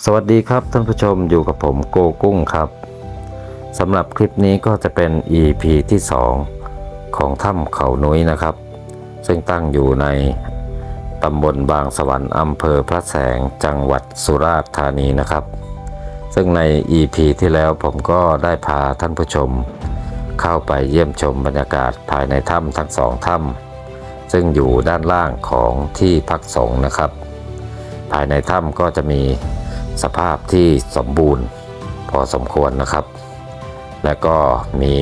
สวัสดีครับท่านผู้ชมอยู่กับผมโกกุ้งครับสำหรับคลิปนี้ก็จะเป็น EP ที่ 2 ของถ้ำเขานุ้ยนะครับ ซึ่งตั้งอยู่ในตำบลบางสวรรค์อำเภอพระแสงจังหวัดสุราษฎร์ธานีนะครับ ซึ่งใน EP ที่แล้วผมก็ได้พาท่านผู้ชม เข้าไปเยี่ยมชมบรรยากาศภายในถ้ำทั้งสองถ้ำซึ่งอยู่ด้านล่างของที่พักสงฆ์นะครับ ภายในถ้ำก็จะมี สภาพที่สมบูรณ์พอสมควรนะครับ และก็มี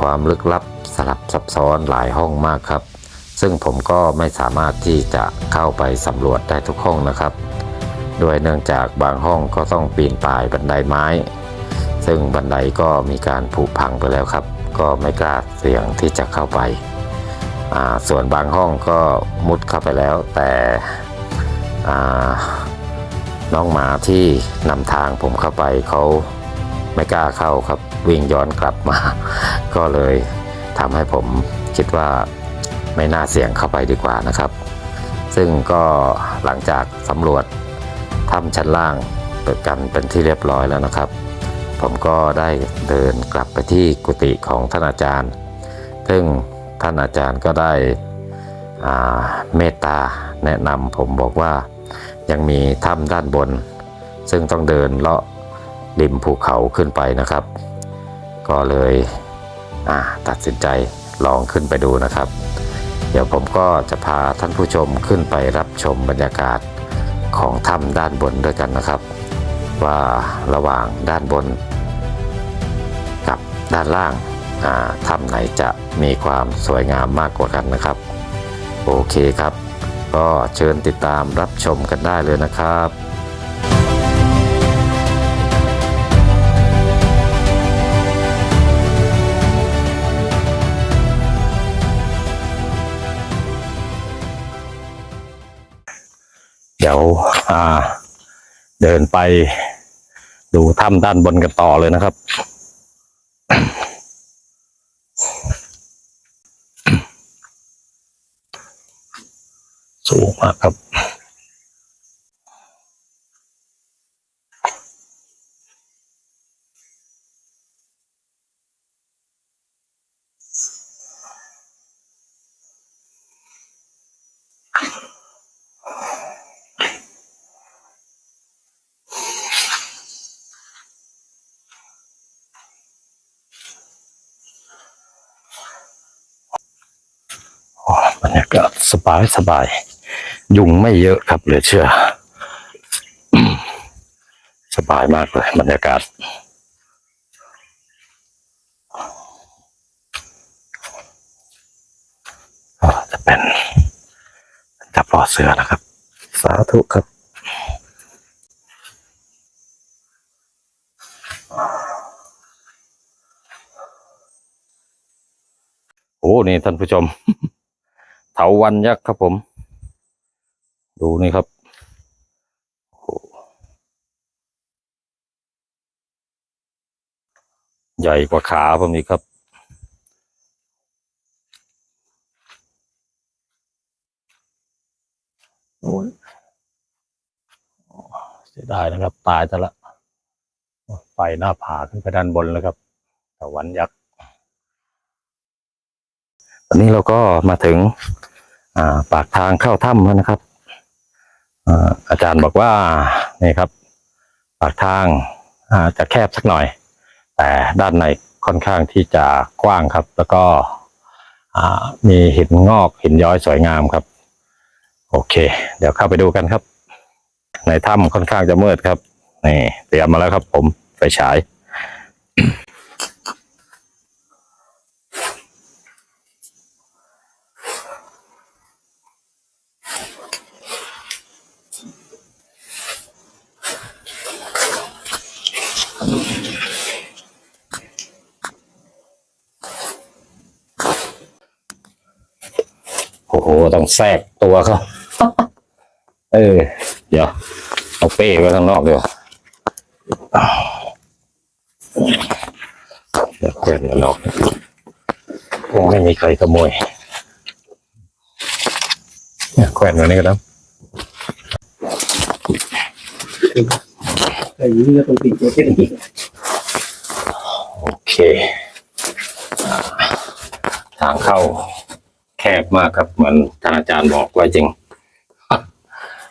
ความลึกลับสลับซับซ้อนหลายห้องมากครับ ซึ่งผมก็ไม่สามารถที่จะเข้าไปสำรวจได้ทุกห้องนะครับด้วยเนื่องจากบางห้องก็ต้องปีนป่ายบันไดไม้ ซึ่งบันไดก็มีการผุพังไปแล้วครับ ก็ไม่กล้าเสี่ยงที่จะเข้าไป ส่วนบางห้องก็มุดเข้าไปแล้วแต่ น้องหมาที่นำทางผมเข้าไปเขาไม่กล้าเข้าครับวิ่งย้อนกลับมา ก็เลยทำให้ผมคิดว่าไม่น่าเสี่ยงเข้าไปดีกว่านะครับ ซึ่งก็หลังจากสำรวจถ้ำชั้นล่างเปิดกันเป็นที่เรียบร้อยแล้วนะครับ ผมก็ได้เดินกลับไปที่กุฏิของท่านอาจารย์ ซึ่งท่านอาจารย์ก็ได้เมตตาแนะนำผมบอกว่า ยังมีถ้ำด้านบน ซึ่งต้องเดินเลาะริมภูเขาขึ้นไปนะครับ ก็เลยตัดสินใจลองขึ้นไปดูนะครับ เดี๋ยวผมก็จะพาท่านผู้ชมขึ้นไปรับชมบรรยากาศของถ้ำด้านบนด้วยกันนะครับ ว่าระหว่างด้านบน กับด้านล่างถ้ำไหนจะมีความสวยงามมากกว่ากันนะครับ โอเคครับ ก็เชิญติดตามรับชมกันได้เลยนะครับเดี๋ยวเดินไปดูถ้ำด้านบนกันต่อเลยนะครับ สูงมากครับ บรรยากาศสบายสบาย ยุงไม่เยอะครับเหลือเชื่อ สบายมากเลยบรรยากาศ จะเป็นจับปอเสือนะครับ สาธุครับโอ้ นี่ท่านผู้ชม เถาวันยักษ์ครับผม ดูนี่ครับโอ้โหใหญ่กว่าขาผมอีกครับ โอ้ยเสียดายนะครับ ตายแต่ละไฟหน้าผาขึ้นไปด้านบนแล้วครับเถาวันยักษ์ ตอนนี้เราก็มาถึง อ่า ปากทางเข้าถ้ำแล้วนะครับ อาจารย์บอกว่านี่ครับปากทางอาจะแคบสักหน่อย แต่ด้านในค่อนข้างที่จะกว้างครับ แล้วก็มีหินงอกหินย้อยสวยงามครับ โอเค เดี๋ยวเข้าไปดูกันครับ ในถ้ำค่อนข้างจะมืดครับนี่เตรียมมาแล้วครับผมไฟฉาย โอ้โห ต้อง แทรกตัวเขา เออ เดี๋ยว เอาเป้ไว้ข้างนอกเดี๋ยวาเดี๋ยวแขวนข้างนอกคงไม่มีใครขโมยเนี่ยแขวนไว้นี่ก็ได้คือไอ้นี่ก็ต้องติดตัวแค่นี้โอเคอ่าทางเข้า แคบมากครับ เหมือนท่านอาจารย์บอกไว้จริง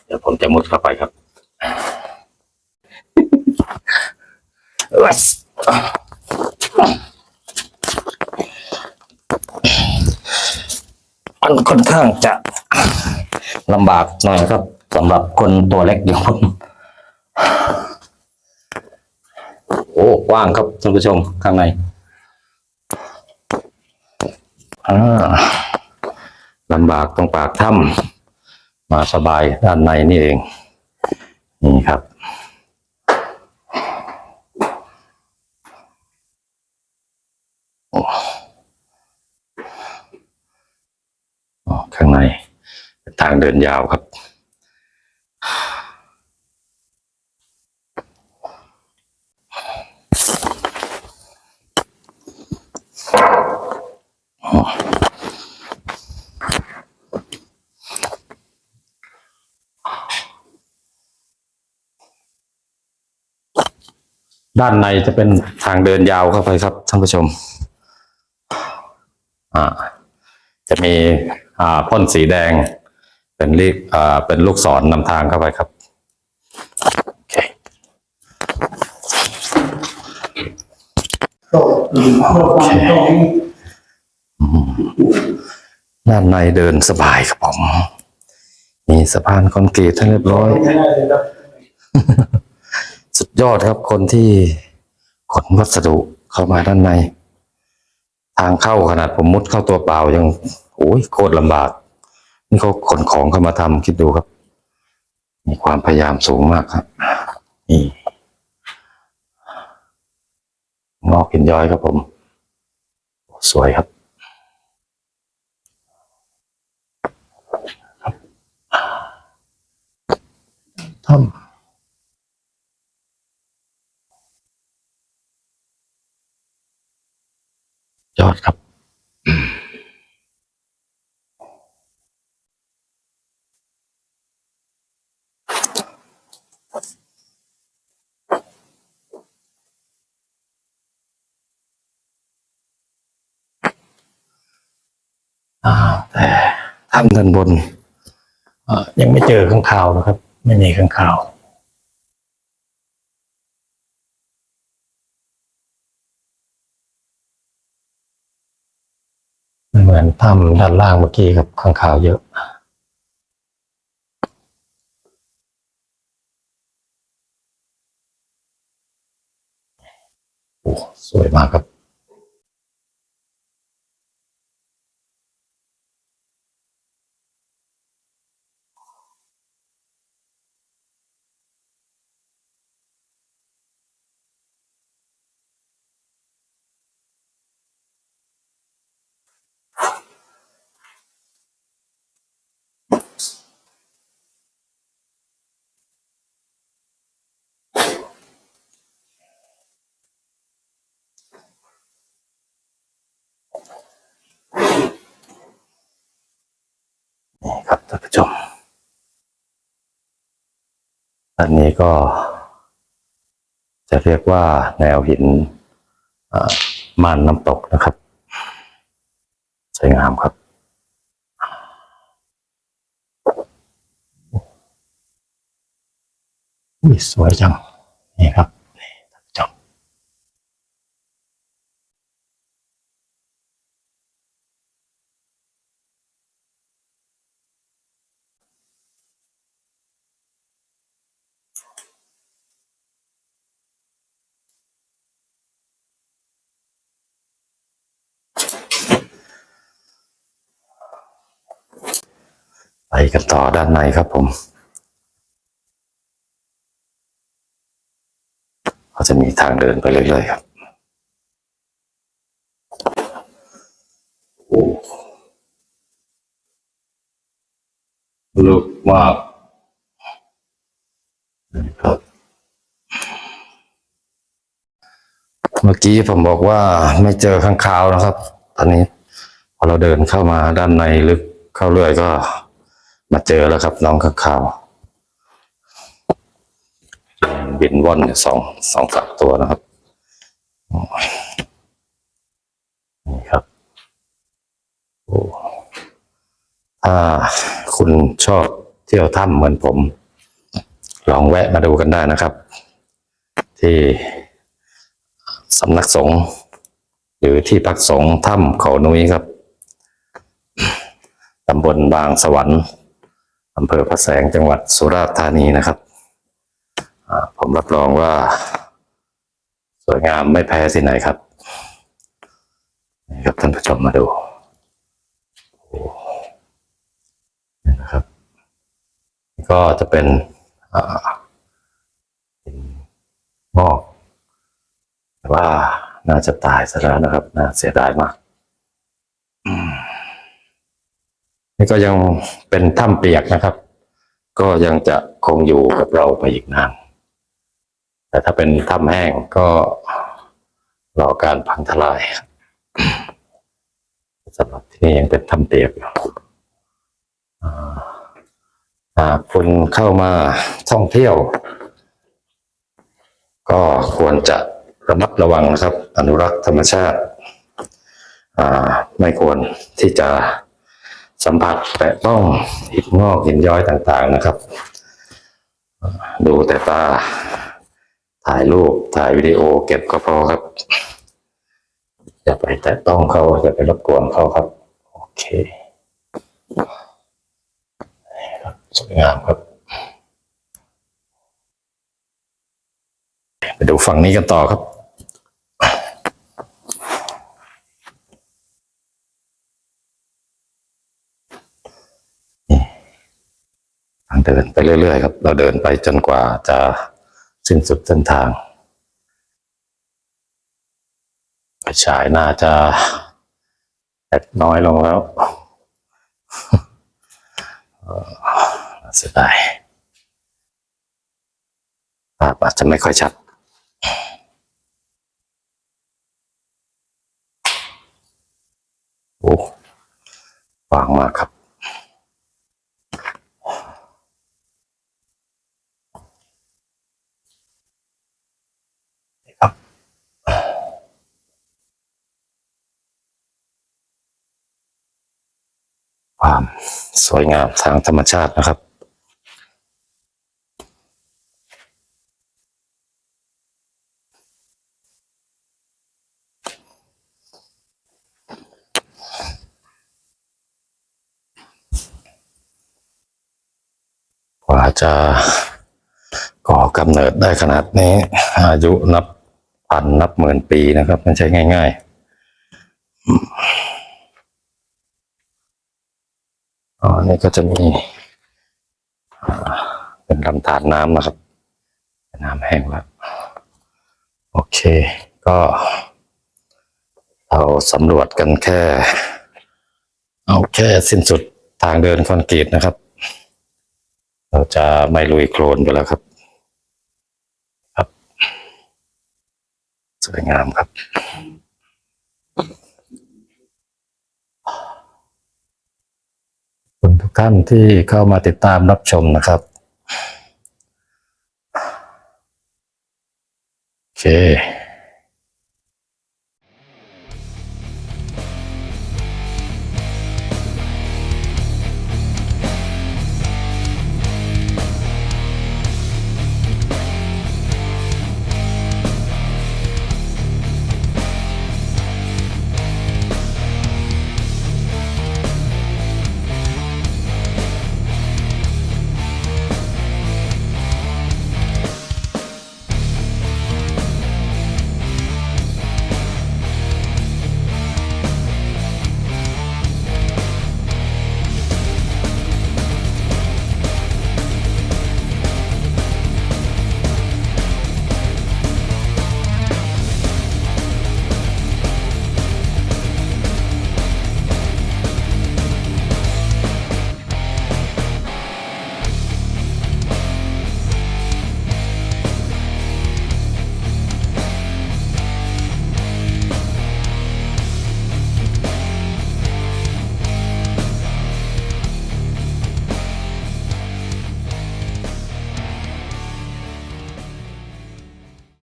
เดี๋ยวผมจะมุดเข้าไปครับอันค่อนข้างจะลำบากหน่อยครับสำหรับคนตัวเล็กอย่างผมโอ้กว้างครับท่านผู้ชมข้างในอ่า ลำบากตรงปากถ้ำมาสบายด้านในนี่เอง นี่ครับ ข้างในทางเดินยาวครับ ด้านในจะเป็นทางเดินยาวเข้าไปครับท่านผู้ชม อ่า จะมีอ่าพ่นสีแดง เป็นเลขอ่าเป็นลูกศรนำทางเข้าไปครับตอืมโตความโตนี้ด้านในเดินสบายครับผม มีสะพานคอนกรีตให้เรียบร้อย สุดยอดครับคนที่ขนวัสดุเข้ามาด้านใน ทางเข้าขนาดผมมุดเข้าตัวเปล่ายังโอ้ยโคตรลำบาก นี่เขาขนของเข้ามาทำคิดดูครับ มีความพยายามสูงมากครับ นี่งอกหินย้อยครับผม สวยครับครับถ้ำ ยอดครับ อ่า แต่ถ้ำด้านบนยังไม่เจอข้างคาวนะครับ ไม่มีข้างคาว ไม่เหมือนถ้ำด้านล่างเมื่อกี้กับข้างคาวเยอะโอ้สวยมากครับ ท่านผู้ชมอันนี้ก็ จะเรียกว่าแนวหินม่านน้ำตกนะครับ สวยงามครับสวยจัง นี่ครับ ไปกันต่อด้านในครับผม ก็จะมีทางเดินไปเรื่อยๆครับโอ้ลึกมากครับเมื่อกี้ผมบอกว่าไม่เจอข้างคาวนะครับ ตอนนี้พอเราเดินเข้ามาด้านในลึกเข้าเรื่อยก็ มาเจอแล้วครับ น้องข้างคาวบินว่อนสองสองสามตัวนะครับนี่ครับโอ้ถ้าคุณชอบเที่ยวถ้ำเหมือนผม ลองแวะมาดูกันได้นะครับ ที่สำนักสงฆ์หรือที่พักสงฆ์ถ้ำเขานุ้ยครับตำบลบางสวรรค์ อำเภอพระแสงจังหวัดสุราษฎร์ธานีนะครับผมรับรองว่า สวยงามไม่แพ้ที่ไหนครับนี่ครับท่านผู้ชมมาดูนี่นะครับ ก็จะเป็นอ่าหินงอกแต่ว่าน่าจะตายซะแล้วนะครับ น่าเสียดายมากอืม นี่ก็ยังเป็นถ้ำเปียกนะครับ ก็ยังจะคงอยู่กับเราไปอีกนาน แต่ถ้าเป็นถ้ำแห้งก็รอการพังทลายสำหรับที่นี่ยังเป็นถ้ำเปียกอยู่หากคุณเข้ามาท่องเที่ยว ก็ควรจะระมัดระวังครับ อนุรักษ์ธรรมชาติ ไม่ควรที่จะ สัมผัสแตะต้องหินงอกหินย้อยต่างๆนะครับ ดูแต่ตา ถ่ายรูปถ่ายวิดีโอเก็บก็พอครับ อย่าไปแตะต้องเขาอย่าไปรบกวนเขาครับ โอเคสวยงามครับ ไปดูฝั่งนี้กันต่อครับ นี่ทาง เดินไปเรื่อยๆครับ เราเดินไปจนกว่าจะสิ้นสุดเส้นทางไปฉายน่าจะแอดน้อยลงแล้วเอ่อน่าเสียดายภาพอาจจะไม่ค่อยชัดโอ้วางมากครับ นี่ครับ ความ สวยงามทางธรรมชาตินะครับ กว่าจะก่อกำเนิดได้ขนาดนี้ อายุนับพันนับหมื่นปีนะครับไม่ใช่ง่าย ๆอืม อ๋อนี่ก็จะมีเป็นลำธารน้ำนะครับ น้ำแห้งแล้ว โอเค ก็เราสำรวจกันแค่ เอาแค่สิ้นสุดทางเดินคอนกรีตนะครับ เราจะไม่ลุยโคลนไปแล้วครับ ครับ สวยงามครับ คุณทุกท่านที่เข้ามาติดตามรับชมนะครับโอเค